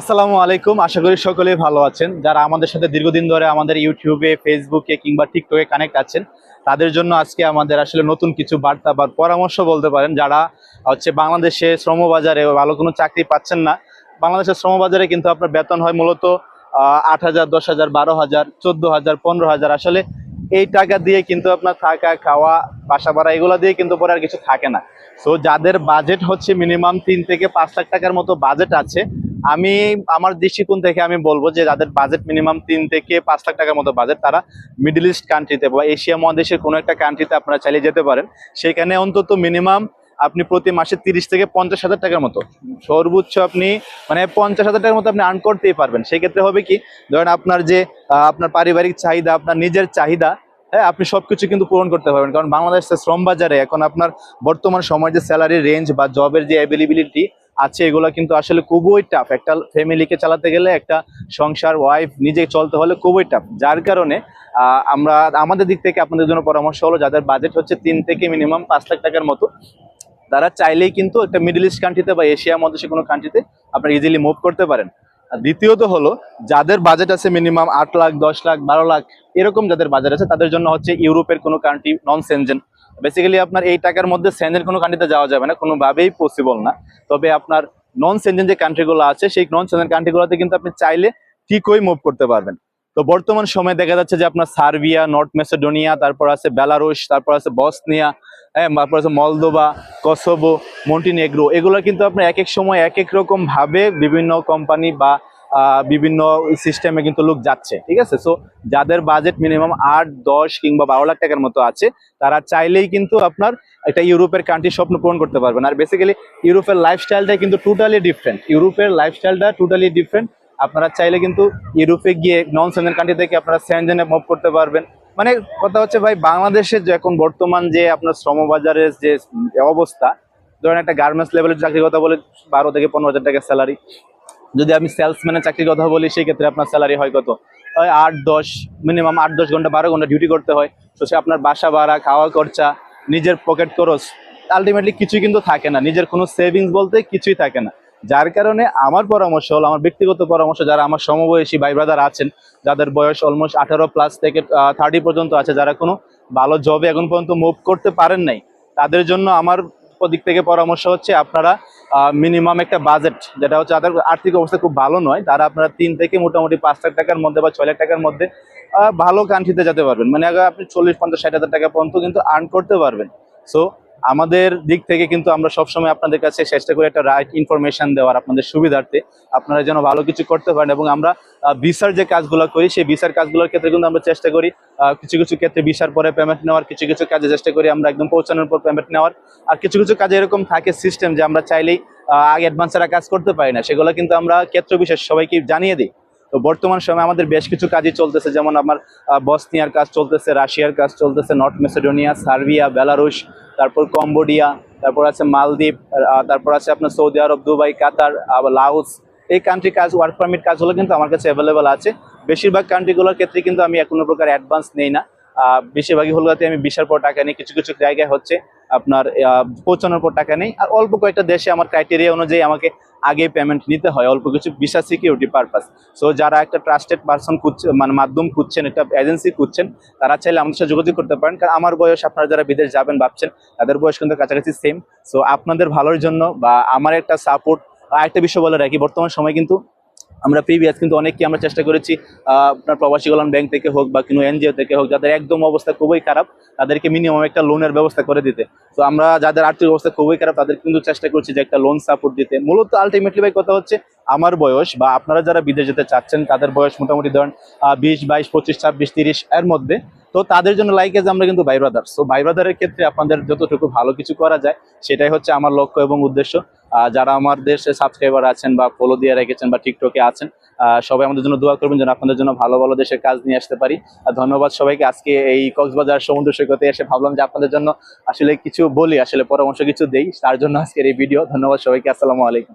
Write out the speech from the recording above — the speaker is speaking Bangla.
আসসালামু আলাইকুম। আশা করি সকলেই ভালো আছেন। যারা আমাদের সাথে দীর্ঘদিন ধরে আমাদের ইউটিউবে, ফেসবুকে কিংবা টিকটকে কানেক্ট আছেন, তাদের জন্য আজকে আমাদের আসলে নতুন কিছু বার্তা বা পরামর্শ বলতে পারেন যারা হচ্ছে বাংলাদেশে শ্রমবাজারে ভালো কোনো চাকরি পাচ্ছেন না। বাংলাদেশের শ্রমবাজারে কিন্তু আপনার বেতন হয় মূলত আট হাজার, দশ হাজার, বারো হাজার, চোদ্দ হাজার, পনেরো হাজার। আসলে এই টাকা দিয়ে কিন্তু আপনার থাকা, খাওয়া, বাসা ভাড়া, এগুলো দিয়ে কিন্তু পরে আর কিছু থাকে না। সো যাদের বাজেট হচ্ছে মিনিমাম তিন থেকে পাঁচ লাখ টাকার মতো বাজেট আছে আমি আমার দৃষ্টিকোণ থেকে আমি বলব যে যাদের বাজেট মিনিমাম তিন থেকে পাঁচ লাখ টাকার মতো বাজেট তারা মিডল ইস্ট কান্ট্রিতে বা এশিয়া মহাদেশের কোনো একটা কান্ট্রিতে আপনারা চালিয়ে যেতে পারেন। সেখানে অন্তত মিনিমাম আপনি প্রতি মাসে তিরিশ থেকে পঞ্চাশ হাজার টাকার মতো। সর্বোচ্চ আপনি মানে পঞ্চাশ হাজার টাকার মতো আপনি আর্ন করতেই পারবেন। সেক্ষেত্রে হবে কি, ধরেন আপনার যে আপনার পারিবারিক চাহিদা, আপনার নিজের চাহিদা হ্যাঁ আপনি সবকিছু কিন্তু পূরণ করতে পারবেন। কারণ বাংলাদেশের শ্রম বাজারে এখন আপনার বর্তমান সময় যে স্যালারি রেঞ্জ বা জবের যে অ্যাভেলেবিলিটি আছে, এগুলো কিন্তু আসলে খুবই টাফ একটা ফ্যামিলিকে চালাতে গেলে একটা সংসার ওয়াইফ নিজে চলতে হলে খুবই টাফ যার কারণে আমরা, আমাদের দিক থেকে আপনাদের জন্য পরামর্শ হলো, যাদের বাজেট হচ্ছে তিন থেকে মিনিমাম পাঁচ লাখ টাকার মতো, তারা চাইলেই কিন্তু একটা মিডল ইস্ট কান্ট্রিতে বা এশিয়া মধ্যে কোনো কান্ট্রিতে আপনারা ইজিলি মুভ করতে পারেন। দ্বিতীয়ত হলো, যাদের বাজেট আছে মিনিমাম আট লাখ, দশ লাখ, বারো লাখ, এরকম যাদের বাজেট আছে, তাদের জন্য হচ্ছে ইউরোপের কোনো কান্ট্রি নন সেনজেন বেসিক্যালি আপনার এই টাকার মধ্যে সেনজেন কোনো কান্ট্রিতে যাওয়া যাবে না, কোনোভাবেই পসিবল না। তবে আপনার নন সেনজেন যে কান্ট্রিগুলো আছে, সেই নন সেনজেন কান্ট্রিগুলোতে কিন্তু আপনি চাইলে ঠিকই মুভ করতে পারবেন। তো বর্তমান সময়ে দেখা যাচ্ছে যে আপনার সার্বিয়া, নর্থ মেসেডোনিয়া, তারপর আছে বেলারুশ, তারপর আছে বসনিয়া হ্যাঁ তারপর আছে মলদোবা কসোভো, মন্টিনেগ্রো, এগুলো কিন্তু আপনার এক এক সময় এক এক রকম ভাবে বিভিন্ন কোম্পানি বা বিভিন্ন সিস্টেমে কিন্তু লোক যাচ্ছে, ঠিক আছে? সো যাদের বাজেট মিনিমাম আট, দশ কিংবা বারো লাখ টাকার মতো আছে, তারা চাইলেই কিন্তু আপনার একটা ইউরোপের কান্ট্রি স্বপ্ন পূরণ করতে পারবেন। আর বেসিক্যালি ইউরোপের লাইফস্টাইলটা কিন্তু টোটালি ডিফারেন্ট ইউরোপের লাইফস্টাইলটা টোটালি ডিফারেন্ট আপনারা চাইলে কিন্তু ইউরোপে গিয়ে নন সেনজেন কান্ট্রি থেকে আপনারা সেনজেনে মুভ করতে পারবেন। মানে কথা হচ্ছে ভাই বাংলাদেশের যে এখন বর্তমান যে আপনার শ্রমবাজারের যে অবস্থা, ধরেন একটা গার্মেন্টস লেভেলের চাকরির কথা বলে বারো থেকে পনেরো হাজার টাকা স্যালারি যদি আমি সেলসম্যানের চাকরির কথা বলি সেই ক্ষেত্রে আপনার স্যালারি হয় কত? আট, দশ মিনিমাম আট, দশ ঘণ্টা, বারো ঘণ্টা ডিউটি করতে হয়। তো সে আপনার বাসা ভাড়া, খাওয়া খরচা, নিজের পকেট খরচ আলটিমেটলি কিছুই কিন্তু থাকে না। নিজের কোনো সেভিংস বলতে কিছুই থাকে না। যার কারণে আমার পরামর্শ হলো, আমার ব্যক্তিগত পরামর্শ, যারা আমার সমবয়সী ভাই ব্রাদার আছেন, যাদের বয়স অলমোস্ট আঠারো প্লাস থেকে থার্টি পর্যন্ত আছে, যারা কোনো ভালো জবে এখন পর্যন্ত মুভ করতে পারেন নাই, তাদের জন্য আমার দিক থেকে পরামর্শ হচ্ছে আপনারা মিনিমাম একটা বাজেট যেটা হচ্ছে তাদের আর্থিক অবস্থা খুব ভালো নয়, তারা আপনারা তিন থেকে মোটামুটি পাঁচ লাখ টাকার মধ্যে বা ছয় লাখ টাকার মধ্যে ভালো কান্ট্রিতে যেতে পারবেন। মানে আপনি চল্লিশ, পঞ্চাশ, ষাট হাজার টাকা পর্যন্ত কিন্তু আর্ন করতে পারবেন। সো আমাদের দিক থেকে কিন্তু আমরা সবসময় আপনাদের কাছে চেষ্টা করি একটা রাইট ইনফরমেশন দেওয়ার আপনাদের সুবিধার্থে। আপনারা যেন ভালো কিছু করতে পারেন এবং আমরা ভিসার যে কাজগুলো করি, সেই ভিসার কাজগুলোর ক্ষেত্রে কিন্তু আমরা চেষ্টা করি কিছু কিছু ক্ষেত্রে ভিসার পরে পেমেন্ট নেওয়ার, কিছু কিছু কাজে চেষ্টা করি আমরা একদম পৌঁছানোর পর পেমেন্ট নেওয়ার। আর কিছু কিছু কাজে এরকম থাকে সিস্টেম যে আমরা চাইলেই আগে অ্যাডভান্স ছাড়া কাজ করতে পারি না। সেগুলো কিন্তু আমরা ক্ষেত্র বিশেষ সবাইকে জানিয়ে দিই। তো বর্তমান সময়ে আমাদের বেশ কিছু কাজই চলতেছে, যেমন আমার বসনিয়ার কাজ চলতেছে রাশিয়ার কাজ চলতেছে নর্থ মেসিডোনিয়া সার্বিয়া বেলারুশ তারপর কম্বোডিয়া, তারপর আছে মালদ্বীপ তারপর আছে আপনার সৌদি আরব, দুবাই, কাতার আবার লাউস এই কান্ট্রি কাজ ওয়ার্ক পারমিট কাজগুলো কিন্তু আমার কাছে অ্যাভেলেবেল আছে। বেশিরভাগ কান্ট্রিগুলোর ক্ষেত্রে কিন্তু আমি কোনো প্রকার অ্যাডভান্স নেই না। বেশিরভাগই হলগাতে আমি বিশার পর টাকা নিই, কিছু কিছু জায়গায় হচ্ছে আপনার পৌঁছানোর পর টাকা নেই। আর অল্প কয়েকটা দেশে আমার ক্রাইটেরিয়া অনুযায়ী আমাকে আগে পেমেন্ট নিতে হয়, অল্প কিছু ভিসা সিকিউরিটি পারপাস সো যারা একটা ট্রাস্টেড পারসন খুঁজছে মানে মাধ্যম খুঁজছেন, একটা এজেন্সি খুঁজছেন, তারা চাইলে আমাদের সাথে যোগাযোগ করতে পারেন। কারণ আমার বয়স, আপনারা যারা বিদেশ যাবেন ভাবছেন, তাদের বয়স কিন্তু কাছাকাছি সেম সো আপনাদের ভালোর জন্য বা আমার একটা সাপোর্ট আরেকটা বিষয় বলে রাখি, বর্তমান সময় কিন্তু আমরা প্রিভিয়াস কিন্তু অনেককে আমরা চেষ্টা করেছি আপনার প্রবাসী কল্যাণ ব্যাংক থেকে হোক বা কোনো এনজিও থেকে হোক, যাদের একদম অবস্থা খুবই খারাপ, তাদেরকে মিনিমাম একটা লোনের ব্যবস্থা করে দিতে। তো আমরা যাদের আর্থিক অবস্থা খুবই খারাপ তাদের কিন্তু চেষ্টা করছি যে একটা লোন সাপোর্ট দিতে। মূলত আলটিমেটলি ভাই কথা হচ্ছে, আমার বয়স বা আপনারা যারা বিদেশ যেতে চাচ্ছেন, তাদের বয়স মোটামুটি ধরেন বিশ, বাইশ, পঁচিশ, ছাব্বিশ, তিরিশ এর মধ্যে, তো তাদের জন্য লাইক এজ আমরা কিন্তু ভাই ব্রাদার সো ভাই ব্রাদারের ক্ষেত্রে আপনাদের যতটুকু ভালো কিছু করা যায়, সেটাই হচ্ছে আমার লক্ষ্য এবং উদ্দেশ্য। যারা আমার দেশে সাবস্ক্রাইবার আছেন বা ফলো দিয়ে রেখেছেন বা টিকটকে আছেন সবাই আমাদের জন্য দোয়া করবেন যেন আপনাদের জন্য ভালো ভালো দেশের কাজ নিয়ে আসতে পারি। ধন্যবাদ সবাইকে। আজকে এই কক্সবাজার সমুদ্র সৈকতে এসে ভাবলাম যে আপনাদের জন্য আসলে কিছু বলি, আসলে পরামর্শ কিছু দেই, তার জন্য আজকের এই ভিডিও ধন্যবাদ সবাইকে। আসসালামু আলাইকুম।